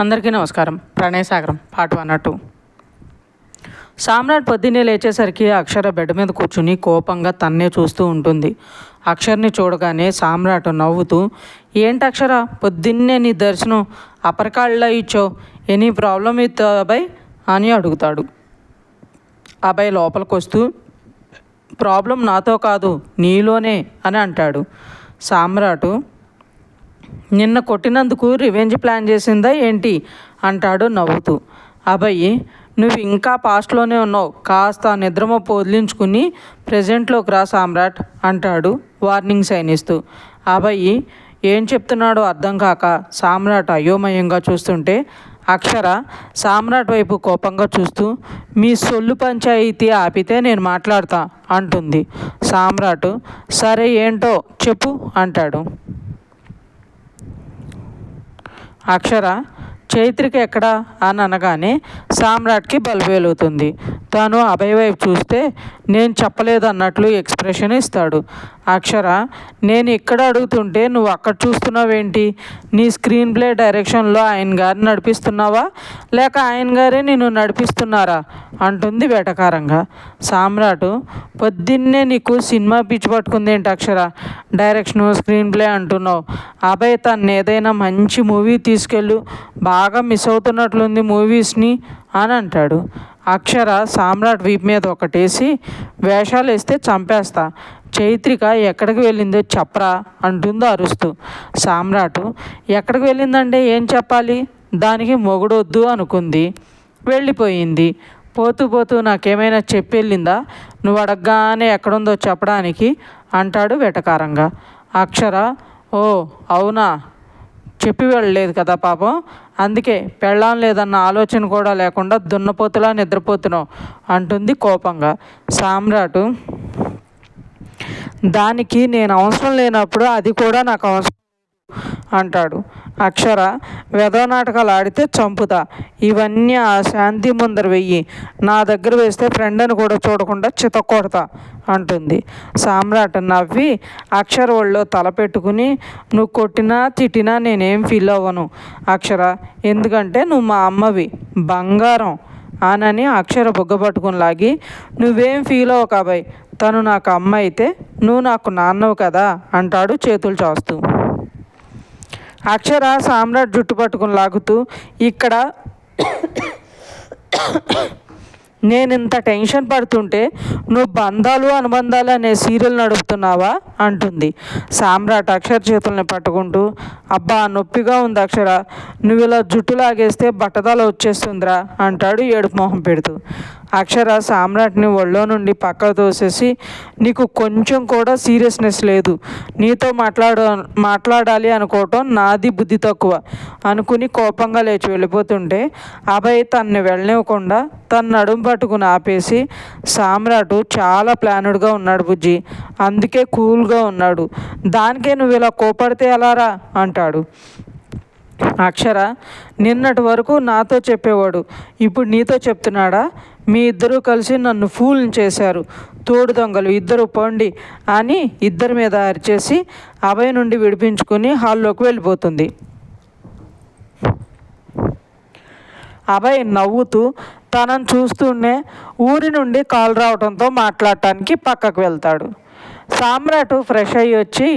అందరికీ నమస్కారం. ప్రణయసాగరం పాట వన్ టూ. సామ్రాట్ పొద్దున్నే లేచేసరికి అక్షర బెడ్ మీద కూర్చుని కోపంగా తన్నే చూస్తూ ఉంటుంది. అక్షర్ని చూడగానే సామ్రాట్ నవ్వుతూ ఏంటి అక్షర పొద్దున్నే నీ దర్శనం అపరకాళ్ళ ఇచ్చో ఎనీ ప్రాబ్లం విత్ అబ్బాయి అని అడుగుతాడు. అబ్బాయి లోపలికి వస్తూ ప్రాబ్లం నాతో కాదు నీలోనే అని అంటాడు. సామ్రాటు నిన్న కొట్టినందుకు రివెంజ్ ప్లాన్ చేసిందా ఏంటి? అంటాడు నవ్వుతూ. అభయ్ నువ్వు ఇంకా పాస్ట్లోనే ఉన్నావు. కాస్త నిద్రమప్పు వదిలించుకుని ప్రజెంట్లోకి రా సామ్రాట్ అంటాడు వార్నింగ్ సైన్ ఇస్తూ. అభయ్ ఏం చెప్తున్నాడో అర్థం కాక సామ్రాట్ అయోమయంగా చూస్తుంటే అక్షర సామ్రాట్ వైపు కోపంగా చూస్తూ మీ సొల్లు పంచాయితీ ఆపితే నేను మాట్లాడతా అంటుంది. సామ్రాట్ సరే ఏంటో చెప్పు అంటాడు. అక్షర చైత్రిక ఎక్కడా అని అనగానే సామ్రాట్కి బల్బేలుతుంది తను అభయ్ వైపు చూస్తే నేను చెప్పలేదు అన్నట్లు ఎక్స్ప్రెషన్ ఇస్తాడు. అక్షర నేను ఇక్కడ అడుగుతుంటే నువ్వు అక్కడ చూస్తున్నావేంటి? నీ స్క్రీన్ ప్లే డైరెక్షన్లో ఆయన గారిని నడిపిస్తున్నావా? లేక ఆయన గారే నిన్ను నడిపిస్తున్నారా? అంటుంది వేటకారంగా. సామ్రాటు పొద్దున్నే నీకు సినిమా పిచ్చి పట్టుకుంది ఏంటి అక్షర? డైరెక్షన్ స్క్రీన్ ప్లే అంటున్నావు. అభయ తను ఏదైనా మంచి మూవీ తీసుకెళ్ళు. బాగా మిస్ అవుతున్నట్లుంది మూవీస్ని అని అంటాడు. అక్షర సామ్రాట్ వీప్ మీద ఒకటేసి వేషాలు వేస్తే చంపేస్తా. చైత్రిక ఎక్కడికి వెళ్ళిందో చెప్పరా అంటుందో అరుస్తూ. సామ్రాటు ఎక్కడికి వెళ్ళిందంటే ఏం చెప్పాలి? దానికి మొగుడొద్దు అనుకుంది. వెళ్ళిపోయింది. పోతూ పోతూ నాకేమైనా చెప్పి వెళ్ళిందా? నువ్వు అడగగానే ఎక్కడుందో చెప్పడానికి అంటాడు వెటకారంగా. అక్షర ఓ అవునా? చెప్పి వెళ్ళలేదు కదా పాపం. అందుకే పెళ్ళాం లేదన్న ఆలోచన కూడా లేకుండా దున్నపోతులా నిద్రపోతున్నావు అంటుంది కోపంగా. సామ్రాటు దానికి నేను అవసరం లేనప్పుడు అది కూడా నాకు అవసరం అంటాడు. అక్షర వెధవ నాటకాలు ఆడితే చంపుతా. ఇవన్నీ ఆ శాంతి ముందర వెయ్యి. నా దగ్గర వేస్తే ఫ్రెండ్ అని కూడా చూడకుండా చితకొడతా అంటుంది. సామ్రాట్ నవ్వి అక్షర ఒళ్ళో తల పెట్టుకుని నువ్వు కొట్టినా తిట్టినా నేనేం ఫీల్ అవ్వను అక్షర. ఎందుకంటే నువ్వు మా అమ్మవి. బంగారం. అనని అక్షర బుగ్గ పట్టుకుని లాగి నువ్వేం ఫీల్ అవ్వు కాబాయ్ తను నాకు అమ్మ అయితే నువ్వు నాకు నాన్నవు కదా అంటాడు చేతులు చాస్తూ. అక్షర సామ్రాట్ జుట్టు పట్టుకుని లాగుతూ ఇక్కడ నేను ఇంత టెన్షన్ పడుతుంటే నువ్వు బంధాలు అనుబంధాలు అనే సీరియల్ నడుపుతున్నావా అంటుంది. సామ్రాట్ అక్షర చేతుల్ని పట్టుకుంటూ అబ్బా నొప్పిగా ఉంది అక్షర. నువ్వు ఇలా జుట్టు లాగేస్తే బట్టదాలు వచ్చేస్తుందిరా అంటాడు ఏడుపు మొహం పెడుతూ. అక్షర సామ్రాట్ని ఒళ్ళో నుండి పక్క తోసేసి నీకు కొంచెం కూడా సీరియస్నెస్ లేదు. నీతో మాట్లాడ మాట్లాడాలి అనుకోవటం నాది బుద్ధి తక్కువ అనుకుని కోపంగా లేచి వెళ్ళిపోతుంటే అభయ్ తన్ని వెళ్ళనివ్వకుండా తన నడుము పట్టుకుని ఆపేసి సామ్రాటు చాలా ప్లానుడ్గా ఉన్నాడు బుజ్జి. అందుకే కూల్గా ఉన్నాడు. దానికే నువ్వు ఇలా కోపడితే ఎలారా అంటాడు. అక్షర నిన్నటి వరకు నాతో చెప్పేవాడు. ఇప్పుడు నీతో చెప్తున్నాడా? మీ ఇద్దరూ కలిసి నన్ను ఫూల్ చేశారు. తోడు దొంగలు ఇద్దరు పోండి అని ఇద్దరి మీద అరిచేసి అభయ్ నుండి విడిపించుకుని హాల్లోకి వెళ్ళిపోతుంది. అభయ్ నవ్వుతూ తనను చూస్తూనే ఊరి నుండి కాల్ రావడంతో మాట్లాడటానికి పక్కకు వెళ్తాడు. సామ్రాట్ ఫ్రెష్ అయ్యి వచ్చి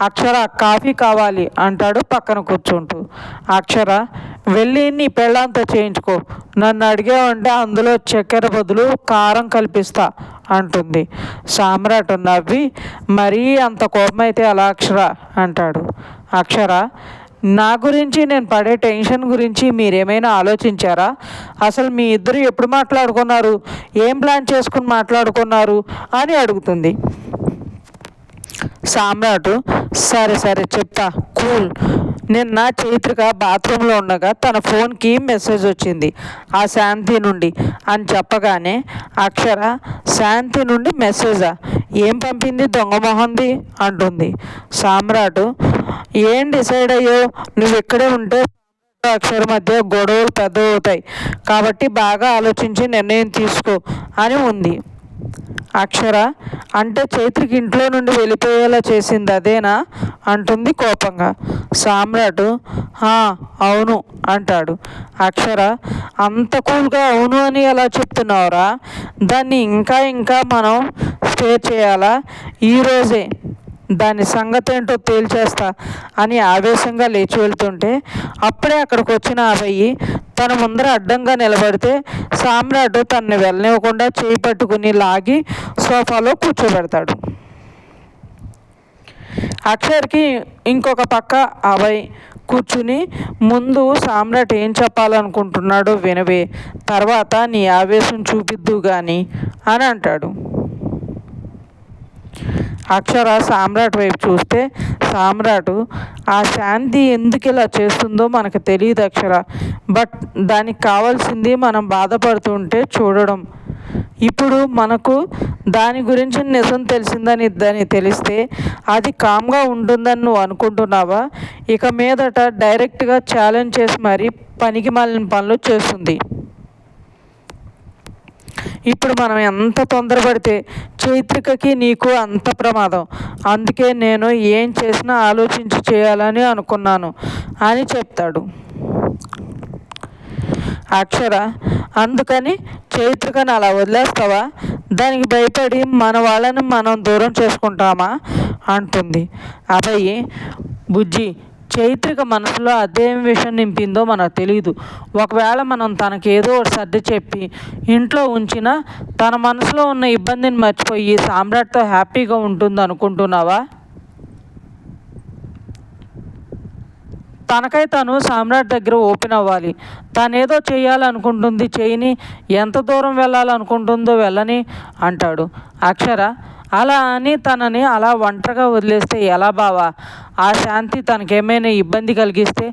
అక్షర కాఫీ కావాలి అంటాడు పక్కన కూర్చుంటూ. అక్షర వెళ్ళి నీ పెళ్ళంతా చేయించుకో. నన్ను అడిగావంటే అందులో చక్కెర బదులు కారం కల్పిస్తా అంటుంది. సామ్రాట్ నవ్వి మరీ అంత కోపమైతే అలా అక్షర? అంటాడు. అక్షర నా గురించి నేను పడే టెన్షన్ గురించి మీరేమైనా ఆలోచించారా? అసలు మీ ఇద్దరు ఎప్పుడు మాట్లాడుకున్నారు? ఏం ప్లాన్ చేసుకుని మాట్లాడుకున్నారు? అని అడుగుతుంది. సామ్రాట్ సరే సరే చెప్తా. కూల్. నిన్న చైత్రిక బాత్రూంలో ఉండగా తన ఫోన్కి మెసేజ్ వచ్చింది ఆ శాంతి నుండి. అని చెప్పగానే అక్షర శాంతి నుండి మెసేజా? ఏం పంపింది దొంగమొహంది అంటుంది. సామ్రాట్ ఏం డిసైడ్ అయ్యో నువ్వు ఇక్కడే ఉంటే అక్షర మధ్య గొడవలు పెద్ద అవుతాయి కాబట్టి బాగా ఆలోచించి నిర్ణయం తీసుకో అని ఉంది. అక్షర? అంటే చైత్రికి ఇంట్లో నుండి వెళ్ళిపోయేలా చేసింది అదేనా? అంటుంది కోపంగా. సామ్రాట్ అవును అంటాడు. అక్షర అంత కూల్గా అవును అని ఎలా చెప్తున్నావురా? దాన్ని ఇంకా ఇంకా మనం స్టే చేయాలా? ఈరోజే దాని సంగతి ఏంటో తేల్చేస్తా అని ఆవేశంగా లేచి వెళ్తుంటే అప్పుడే అక్కడికి వచ్చిన అభయ్యి తన ముందర అడ్డంగా నిలబడితే సామ్రాట్ తనని వెళ్ళనివ్వకుండా చేయి పట్టుకుని లాగి సోఫాలో కూర్చోబెడతాడు. అక్షర్కి ఇంకొక పక్క అభయ్ కూర్చుని ముందు సామ్రాట్ ఏం చెప్పాలనుకుంటున్నాడో వినవే తర్వాత నీ ఆవేశం చూపిద్దు కానీ అని అంటాడు. అక్షర సామ్రాట్ వైపు చూస్తే సామ్రాట్ ఆ శాంతి ఎందుకు ఇలా చేస్తుందో మనకు తెలియదు అక్షర. బట్ దానికి కావాల్సింది మనం బాధపడుతుంటే చూడడం. ఇప్పుడు మనకు దాని గురించి నిజం తెలిసిందని దాన్ని తెలిస్తే అది కామ్గా ఉంటుందని నువ్వు అనుకుంటున్నావా? ఇక మీదట డైరెక్ట్గా ఛాలెంజ్ చేసి మరీ పనికి మాలిన పనులు చేస్తుంది. ఇప్పుడు మనం ఎంత తొందరపడితే చైత్రికకి నీకు అంత ప్రమాదం. అందుకే నేను ఏం చేసినా ఆలోచించి చేయాలని అనుకున్నాను అని చెప్తాడు. అక్షర అందుకని చైత్రికను అలా వదిలేస్తావా? దానికి భయపడి మన వాళ్ళని మనం దూరం చేసుకుంటామా? అంటుంది. అభయ్ బుజ్జి చైత్రిక మనసులో అదేం విషయం నింపిందో మనకు తెలియదు ఒకవేళ మనం తనకి ఏదో ఒకటి సర్ది చెప్పి ఇంట్లో ఉంచినా తన మనసులో ఉన్న ఇబ్బందిని మర్చిపోయి సామ్రాట్తో హ్యాపీగా ఉంటుంది అనుకుంటున్నావా తనకై తను సామ్రాట్ దగ్గర ఓపెన్ అవ్వాలి. తను ఏదో చేయాలనుకుంటుంది చేయని ఎంత దూరం వెళ్ళాలనుకుంటుందో వెళ్ళని అంటాడు. అక్షర అలా అని తనని అలా ఒంటరిగా వదిలేస్తే ఎలా బావా? ఆ శాంతి తనకేమైనా ఇబ్బంది కలిగిస్తే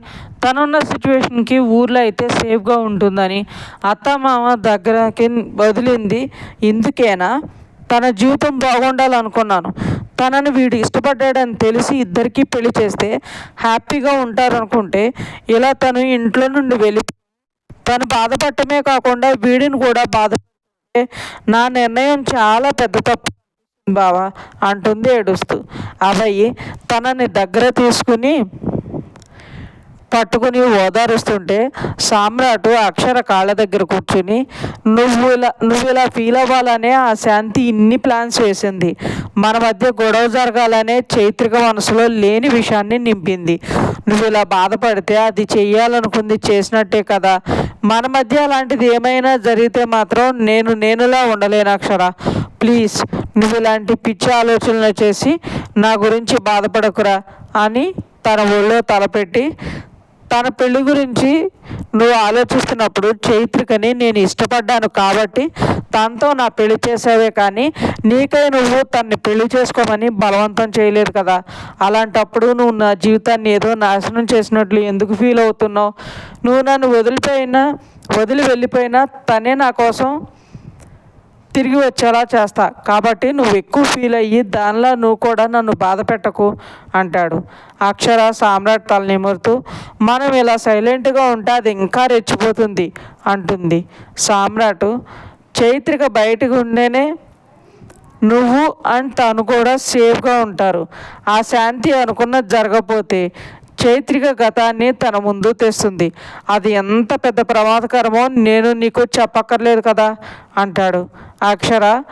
తనున్న సిచ్యువేషన్కి ఊర్లో అయితే సేఫ్గా ఉంటుందని అత్త మామ దగ్గరకి వదిలింది ఇందుకేనా? తన జీవితం బాగుండాలనుకున్నాను. తనని వీడు ఇష్టపడ్డాడని తెలిసి ఇద్దరికీ పెళ్ళి చేస్తే హ్యాపీగా ఉంటారనుకుంటే ఇలా తను ఇంట్లో నుండి వెళ్ళి తను బాధపడటమే కాకుండా వీడిని కూడా బాధ నా నిర్ణయం చాలా పెద్ద తప్పు. బావా అంటుంది ఏడుస్తూ. అభయ్ తనని దగ్గర తీసుకుని పట్టుకుని ఓదారుస్తుంటే సామ్రాట్ అక్షర కాళ్ళ దగ్గర కూర్చుని నువ్వు ఇలా నువ్వు ఇలా ఫీల్ అవ్వాలనే ఆ శాంతి ఇన్ని ప్లాన్స్ వేసింది. మన మధ్య గొడవ జరగాలనే చైత్రిక మనసులో లేని విషయాన్ని నింపింది. నువ్వు ఇలా బాధపడితే అది చెయ్యాలనుకుంది చేసినట్టే కదా. మన మధ్య అలాంటిది ఏమైనా జరిగితే మాత్రం నేను నేనులా ఉండలేను అక్షర. ప్లీజ్ నువ్వు ఇలాంటి పిచ్చి ఆలోచనలు చేసి నా గురించి బాధపడకురా అని తన ఒళ్ళో తలపెట్టి తన పెళ్ళి గురించి నువ్వు ఆలోచిస్తున్నప్పుడు చైత్రికని నేను ఇష్టపడ్డాను కాబట్టి తనతో నా పెళ్ళి చేసావే కానీ నీకై నువ్వు తన్ని పెళ్ళి చేసుకోమని బలవంతం చేయలేదు కదా. అలాంటప్పుడు నువ్వు నా జీవితాన్ని ఏదో నాశనం చేసినట్లు ఎందుకు ఫీల్ అవుతున్నావు? నువ్వు నన్ను వదిలిపోయినా వదిలి వెళ్ళిపోయినా తనే నా కోసం తిరిగి వచ్చేలా చేస్తా. కాబట్టి నువ్వు ఎక్కువ ఫీల్ అయ్యి దానిలో నువ్వు కూడా నన్ను బాధ పెట్టకు అంటాడు. అక్షర సామ్రాట్ తల నిమురుతూ మనం ఇలా సైలెంట్గా ఉంటే అది ఇంకా రెచ్చిపోతుంది అంటుంది. సామ్రాట్ చైత్రిక బయటకు ఉండేనే నువ్వు అండ్ తను కూడా సేఫ్గా ఉంటారు. ఆ శాంతి అనుకున్నది జరగపోతే చైత్రిక గతాన్ని తన ముందు తెస్తుంది. అది ఎంత పెద్ద ప్రమాదకరమో నేను నీకు చెప్పక్కర్లేదు కదా అంటాడు. అక్షర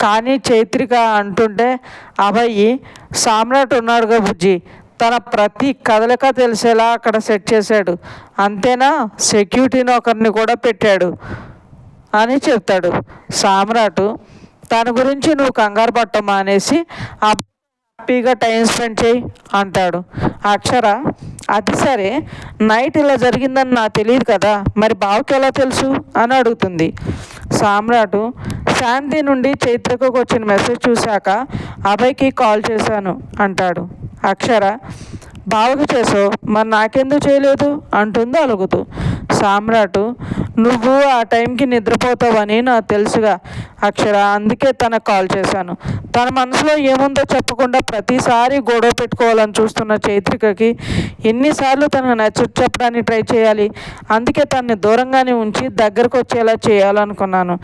కానీ చైత్రిక అంటుంటే అబ్బాయి సామ్రాట్ ఉన్నాడుగా బుజ్జి తన ప్రతి కదలిక తెలిసేలా అక్కడ సెట్ చేశాడు. అంతేనా? సెక్యూరిటీని ఒకరిని కూడా పెట్టాడు. అని చెప్తాడు. సామ్రాట్ తన గురించి నువ్వు కంగారు పట్టమా అనేసి హ్యాపీగా టైం స్పెండ్ చేయి అంటాడు. అక్షర అది సరే నైట్ ఇలా జరిగిందని నాకు తెలియదు కదా మరి బావకి ఎలా తెలుసు? అని అడుగుతుంది. సామ్రాట్ శాంతి నుండి చైత్రకు వచ్చిన మెసేజ్ చూశాక అభయ్కి కాల్ చేశాను అంటాడు. అక్షర బావకు చేసావు మరి నాకెందుకు చేయలేదు? అంటుంది అలుగుతూ. సామ్రాట్ నువ్వు ఆ టైంకి నిద్రపోతావని నాకు తెలుసుగా అక్షర. అందుకే తనకు కాల్ చేశాను. తన మనసులో ఏముందో చెప్పకుండా ప్రతిసారి గొడవ పెట్టుకోవాలని చూస్తున్న చైత్రికకి ఎన్నిసార్లు తనకు నచ్చ చెప్పడానికి ట్రై చేయాలి. అందుకే తనని దూరంగానే ఉంచి దగ్గరకు వచ్చేలా చేయాలనుకున్నాను.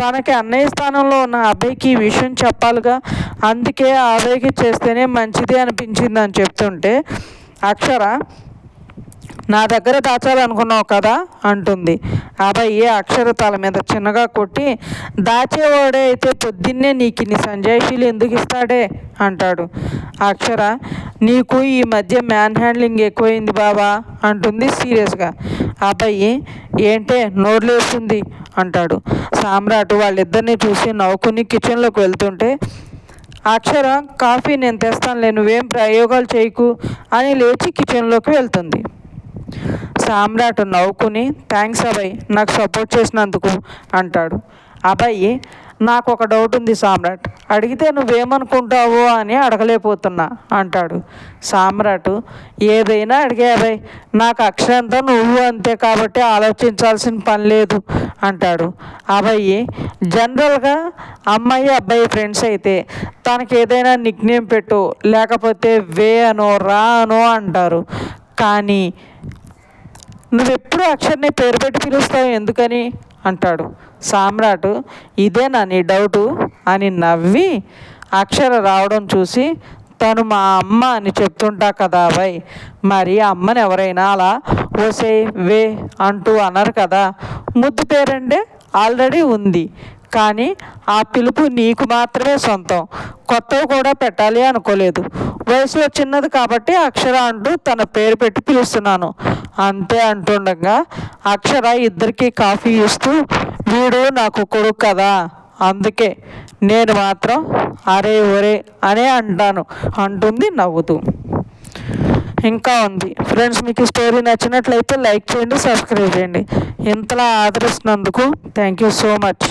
తనకి అన్నయ్య స్థానంలో ఉన్న అబ్బాయికి ఈ విషయం చెప్పాలిగా. అందుకే ఆ అబ్బాయికి చేస్తేనే మంచిది అనిపించింది అని చెప్తుంటే అక్షర నా దగ్గర దాచాలనుకున్నావు కదా అంటుంది. అబ్బాయి అక్షర తల మీద చిన్నగా కొట్టి దాచేవాడే అయితే పొద్దున్నే నీకు ఇన్ని సంజాయిషీలు ఎందుకు ఇస్తాడే? అంటాడు. అక్షర నీకు ఈ మధ్య మ్యాన్ హ్యాండ్లింగ్ ఎక్కువైంది బాబా అంటుంది సీరియస్గా. అబ్బాయి ఏంటే నోర్లేస్తుంది అంటాడు. సామ్రాట్ వాళ్ళిద్దరిని చూసి నవ్వుకుని కిచెన్లోకి వెళ్తుంటే అక్షర కాఫీ నేను తెస్తానులే నువ్వేం ప్రయోగాలు చేయకు అని లేచి కిచెన్లోకి వెళ్తుంది. సామ్రాట్ నవ్వుకుని థ్యాంక్స్ అభయ్ నాకు సపోర్ట్ చేసినందుకు అంటాడు. అబ్బాయి నాకు ఒక డౌట్ ఉంది సామ్రాట్. అడిగితే నువ్వేమనుకుంటావో అని అడగలేకపోతున్నా అంటాడు. సామ్రాట్ ఏదైనా అడిగే అబ్బాయి నాకు అక్షరంతో నువ్వు అంతే కాబట్టి ఆలోచించాల్సిన పని లేదు అంటాడు. అబ్బాయి జనరల్గా అమ్మాయి అబ్బాయి ఫ్రెండ్స్ అయితే తనకి ఏదైనా నిక్నేమ్ పెట్టు లేకపోతే వే అనో రా అనో అంటారు. కానీ నువ్వెప్పుడు అక్షర్ని పేరు పెట్టి పిలుస్తావు ఎందుకని? అంటాడు. సామ్రాట్ ఇదేనా నీ డౌటు అని నవ్వి అక్షర రావడం చూసి తను మా అమ్మ అని చెప్తుంటా కదా అబ్బాయి మరి అమ్మని ఎవరైనా అలా ఓసే వే అంటూ అన్నారు కదా. ముద్దు పేరంటే ఆల్రెడీ ఉంది. కానీ ఆ పిలుపు నీకు మాత్రమే సొంతం. కొత్తవి కూడా పెట్టాలి అనుకోలేదు. వయసులో చిన్నది కాబట్టి అక్షర అంటూ తన పేరు పెట్టి పిలుస్తున్నాను. అంతే అంటుండగా అక్షర ఇద్దరికి కాఫీ ఇస్తూ వీడు నాకు కొడుకు కదా. అందుకే నేను మాత్రం అరే ఒరే అనే అంటాను. అంటుంది నవ్వుతూ. ఇంకా ఉంది. ఫ్రెండ్స్ మీకు ఈ స్టోరీ నచ్చినట్లయితే లైక్ చేయండి సబ్స్క్రైబ్ చేయండి. ఇంతలా ఆదరిస్తున్నందుకు థ్యాంక్ యూ సో మచ్.